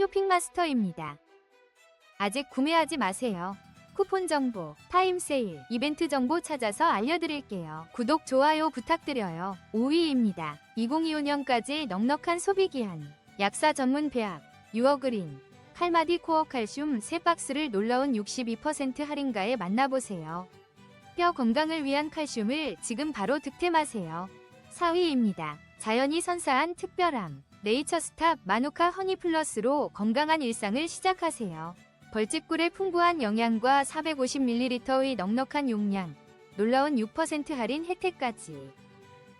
쇼핑마스터입니다. 아직 구매하지 마세요. 쿠폰 정보, 타임 세일, 이벤트 정보 찾아서 알려드릴게요. 구독, 좋아요 부탁드려요. 5위입니다. 2025년까지 넉넉한 소비 기한. 약사 전문 배합, 유어그린, 칼마디 코어 칼슘 3박스를 놀라운 62% 할인가에 만나보세요. 뼈 건강을 위한 칼슘을 지금 바로 득템하세요. 4위입니다. 자연이 선사한 특별함. 네이처스탑 마누카 허니 플러스로 건강한 일상을 시작하세요. 벌집꿀의 풍부한 영양과 450ml의 넉넉한 용량, 놀라운 6% 할인 혜택까지.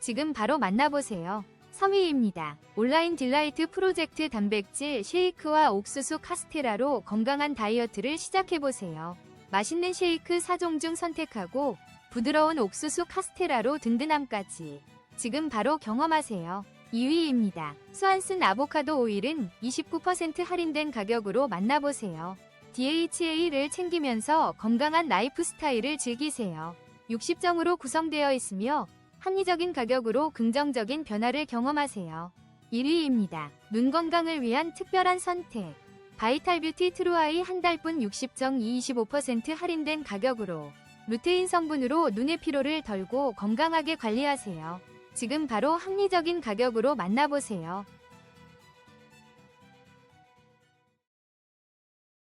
지금 바로 만나보세요. 3위입니다. 온라인 딜라이트 프로젝트 단백질 쉐이크와 옥수수 카스테라로 건강한 다이어트를 시작해보세요. 맛있는 쉐이크 4종 중 선택하고 부드러운 옥수수 카스테라로 든든함까지. 지금 바로 경험하세요. 2위입니다. 수완슨 아보카도 오일은 29% 할인된 가격으로 만나보세요. DHA를 챙기면서 건강한 라이프 스타일을 즐기세요. 60정으로 구성되어 있으며 합리적인 가격으로 긍정적인 변화를 경험하세요. 1위입니다. 눈 건강을 위한 특별한 선택. 바이탈 뷰티 트루아이 한 달분 60정 25% 할인된 가격으로 루테인 성분으로 눈의 피로를 덜고 건강하게 관리하세요. 지금 바로 합리적인 가격으로 만나보세요.